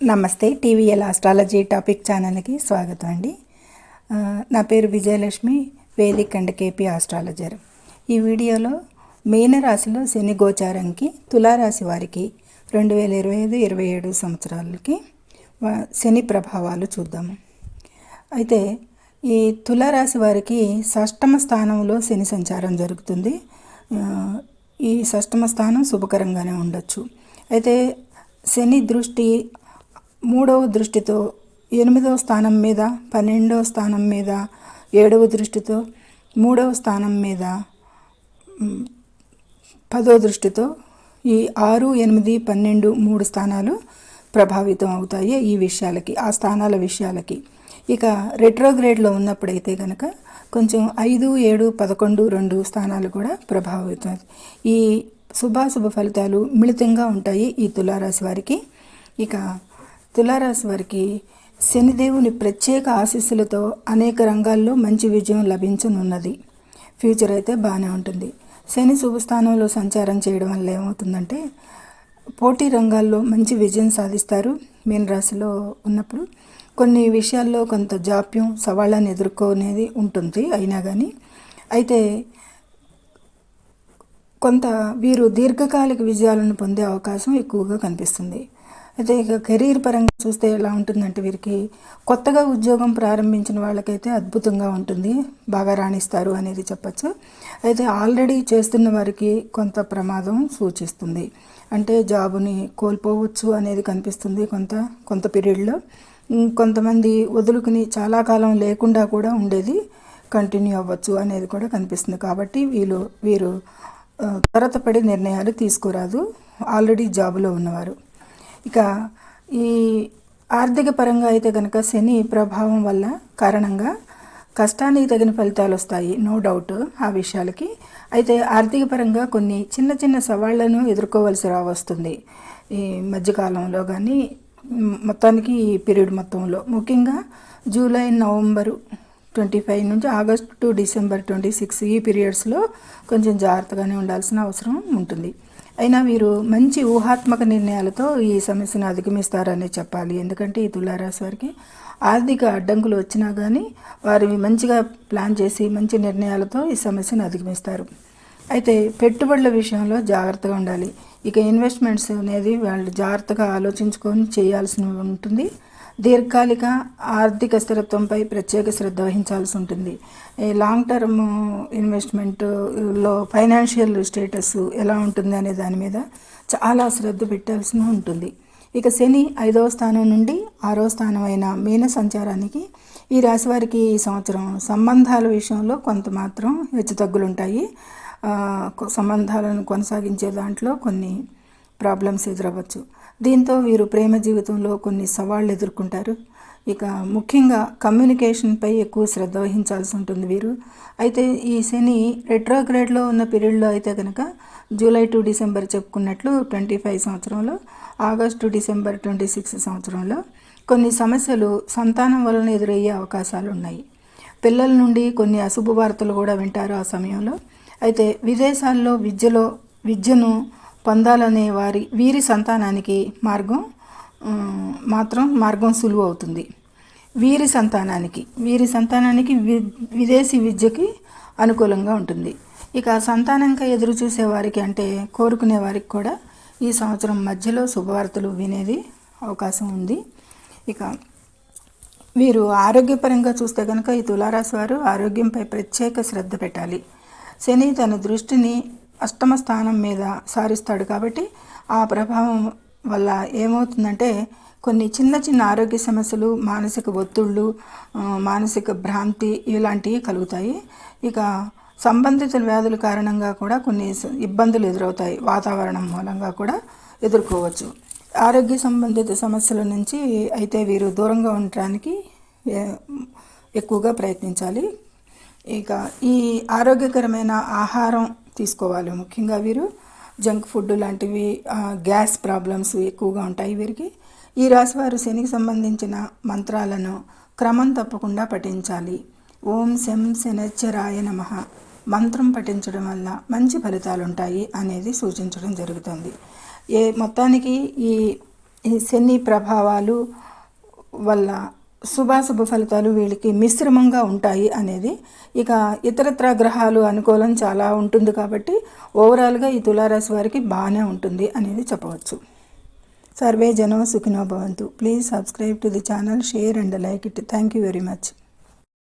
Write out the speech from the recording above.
నమస్తే TVL astrology topic ఛానల్కి స్వాగతం అండి. నా పేరు Vijayalakshmi vedic and KP astrologer ఈ వీడియోలో మీనరాశిలో శని గోచారంకి తులారాశి వారికి రెండు వేల ఇరవై ఐదు ఇరవై ఏడు సంవత్సరాలకి శని ప్రభావాలు చూద్దాము అయితే ఈ తులారాశి వారికి షష్టమ స్థానంలో శని సంచారం జరుగుతుంది. ఈ షష్టమ స్థానం శుభకరంగానే ఉండొచ్చు. అయితే శని దృష్టి మూడవ దృష్టితో ఎనిమిదవ స్థానం మీద పన్నెండవ స్థానం మీద ఏడవ దృష్టితో మూడవ స్థానం మీద పదో దృష్టితో ఈ ఆరు ఎనిమిది పన్నెండు మూడు స్థానాలు ప్రభావితం అవుతాయి ఈ విషయాలకి ఆ స్థానాల విషయాలకి. ఇక రెట్రోగ్రేడ్లో ఉన్నప్పుడైతే కనుక కొంచెం ఐదు ఏడు పదకొండు రెండు స్థానాలు కూడా ప్రభావితం ఈ శుభాశుభ ఫలితాలు మిళితంగా ఉంటాయి ఈ తులారాశి వారికి. ఇక తులారాశి వారికి శనిదేవుని ప్రత్యేక ఆశీస్సులతో అనేక రంగాల్లో మంచి విజయం లభించనున్నది. ఫ్యూచర్ అయితే బాగానే ఉంటుంది. శని శుభస్థానంలో సంచారం చేయడం వల్ల ఏమవుతుందంటే పోటీ రంగాల్లో మంచి విజయం సాధిస్తారు. మీన రాశిలో ఉన్నప్పుడు కొన్ని విషయాల్లో కొంత జాప్యం సవాళ్ళని ఎదుర్కొనేది ఉంటుంది. అయినా కానీ అయితే కొంత వీరు దీర్ఘకాలిక విజయాలను పొందే అవకాశం ఎక్కువగా కనిపిస్తుంది. అయితే ఇక కెరీర్ పరంగా చూస్తే ఎలా ఉంటుందంటే వీరికి కొత్తగా ఉద్యోగం ప్రారంభించిన వాళ్ళకైతే అద్భుతంగా ఉంటుంది. బాగా రాణిస్తారు అనేది చెప్పచ్చు. అయితే ఆల్రెడీ చేస్తున్న వారికి కొంత ప్రమాదం సూచిస్తుంది. అంటే జాబుని కోల్పోవచ్చు అనేది కనిపిస్తుంది కొంత కొంత పీరియడ్లో. కొంతమంది వదులుకుని చాలా కాలం లేకుండా కూడా ఉండేది కంటిన్యూ అవ్వచ్చు అనేది కూడా కనిపిస్తుంది. కాబట్టి వీళ్ళు వీరు త్వరతపడి నిర్ణయాలు తీసుకురాదు. ఆల్రెడీ జాబులో ఉన్నవారు. ఇక ఈ ఆర్థిక పరంగా అయితే కనుక శని ప్రభావం వల్ల కారణంగా కష్టానికి తగిన ఫలితాలు వస్తాయి. నో డౌట్ ఆ విషయాలకి. అయితే ఆర్థిక పరంగా కొన్ని చిన్న చిన్న సవాళ్ళను ఎదుర్కోవాల్సి రావస్తుంది ఈ మధ్యకాలంలో కానీ మొత్తానికి ఈ పీరియడ్ మొత్తంలో. ముఖ్యంగా జూలై నవంబరు ట్వంటీ ఫైవ్ నుంచి August to December twenty six ఈ పీరియడ్స్లో కొంచెం జాగ్రత్తగానే ఉండాల్సిన అవసరం ఉంటుంది. అయినా వీరు మంచి ఊహాత్మక నిర్ణయాలతో ఈ సమస్యను అధిగమిస్తారని చెప్పాలి. ఎందుకంటే ఈ తులారాశి వారికి ఆర్థిక అడ్డంకులు వచ్చినా కానీ వారు మంచిగా ప్లాన్ చేసి మంచి నిర్ణయాలతో ఈ సమస్యను అధిగమిస్తారు. అయితే పెట్టుబడుల విషయంలో జాగ్రత్తగా ఉండాలి. ఇక ఇన్వెస్ట్మెంట్స్ అనేది వాళ్ళు జాగ్రత్తగా ఆలోచించుకొని చేయాల్సి ఉంటుంది. దీర్ఘకాలిక ఆర్థిక స్థిరత్వంపై ప్రత్యేక శ్రద్ధ వహించాల్సి ఉంటుంది. ఈ లాంగ్ టర్మ్ ఇన్వెస్ట్మెంట్లో ఫైనాన్షియల్ స్టేటస్ ఎలా ఉంటుంది అనే దాని మీద చాలా శ్రద్ధ పెట్టాల్సి ఉంటుంది. ఇక శని ఐదవ స్థానం నుండి ఆరవ స్థానం అయిన మీన సంచారానికి ఈ రాశి వారికి ఈ సంవత్సరం సంబంధాల విషయంలో కొంత మాత్రం హెచ్చుతగ్గులుంటాయి సంబంధాలను కొనసాగించే దాంట్లో కొన్ని ప్రాబ్లమ్స్ ఎదురవ్వచ్చు. దీంతో వీరు ప్రేమ జీవితంలో కొన్ని సవాళ్ళు ఎదుర్కొంటారు. ఇక ముఖ్యంగా కమ్యూనికేషన్పై ఎక్కువ శ్రద్ధ వహించాల్సి ఉంటుంది వీరు. అయితే ఈ శని రెట్రోగ్రేడ్లో ఉన్న పీరియడ్లో అయితే కనుక జూలై టు డిసెంబర్ చెప్పుకున్నట్లు ట్వంటీ ఫైవ్ సంవత్సరంలో ఆగస్టు డిసెంబర్ ట్వంటీ సిక్స్ సంవత్సరంలో కొన్ని సమస్యలు సంతానం వలన ఎదురయ్యే అవకాశాలు ఉన్నాయి పిల్లల నుండి కొన్ని అశుభ వార్తలు కూడా వింటారు ఆ సమయంలో. అయితే విదేశాల్లో విద్యలో విద్యను పొందాలనే వారి వీరి సంతానానికి మార్గం మాత్రం మార్గం సులువు అవుతుంది. వీరి సంతానానికి వీరి సంతానానికి వి విదేశీ విద్యకి అనుకూలంగా ఉంటుంది. ఇక సంతానంగా ఎదురు చూసే వారికి అంటే కోరుకునే వారికి కూడా ఈ సంవత్సరం మధ్యలో శుభవార్తలు వినేది అవకాశం ఉంది. ఇక వీరు ఆరోగ్యపరంగా చూస్తే కనుక ఈ తులారాశి వారు ఆరోగ్యంపై ప్రత్యేక శ్రద్ధ పెట్టాలి. శని తన దృష్టిని అష్టమ స్థానం మీద సారిస్తాడు కాబట్టి ఆ ప్రభావం వల్ల ఏమవుతుందంటే కొన్ని చిన్న చిన్న ఆరోగ్య సమస్యలు మానసిక ఒత్తిళ్ళు మానసిక భ్రాంతి ఇలాంటివి కలుగుతాయి. ఇక సంబంధిత వ్యాధుల కారణంగా కూడా కొన్ని ఇబ్బందులు ఎదురవుతాయి వాతావరణం మూలంగా కూడా ఎదుర్కోవచ్చు. ఆరోగ్య సంబంధిత సమస్యల నుంచి అయితే వీరు దూరంగా ఉండటానికి ఎక్కువగా ప్రయత్నించాలి. ఇక ఈ ఆరోగ్యకరమైన ఆహారం తీసుకోవాలి ముఖ్యంగా వీరు. జంక్ ఫుడ్ లాంటివి గ్యాస్ ప్రాబ్లమ్స్ ఎక్కువగా ఉంటాయి వీరికి. ఈ రాశి వారు శనికి సంబంధించిన మంత్రాలను క్రమం తప్పకుండా పఠించాలి. ఓం శం శనచ్చరాయ నమ. మంత్రం పఠించడం వల్ల మంచి ఫలితాలు ఉంటాయి అనేది సూచించడం జరుగుతుంది. ఏ మొత్తానికి ఈ శని ప్రభావాలు వల్ల శుభాశుభ ఫలితాలు వీళ్ళకి మిశ్రమంగా ఉంటాయి అనేది ఇక ఇతరత్ర గ్రహాలు అనుకూలం చాలా ఉంటుంది కాబట్టి ఓవరాల్గా ఈ తులారాశి వారికి బాగానే ఉంటుంది అనేది చెప్పవచ్చు. సర్వే జనం సుఖినో భవంతు. Please subscribe to the channel share and like it thank you very much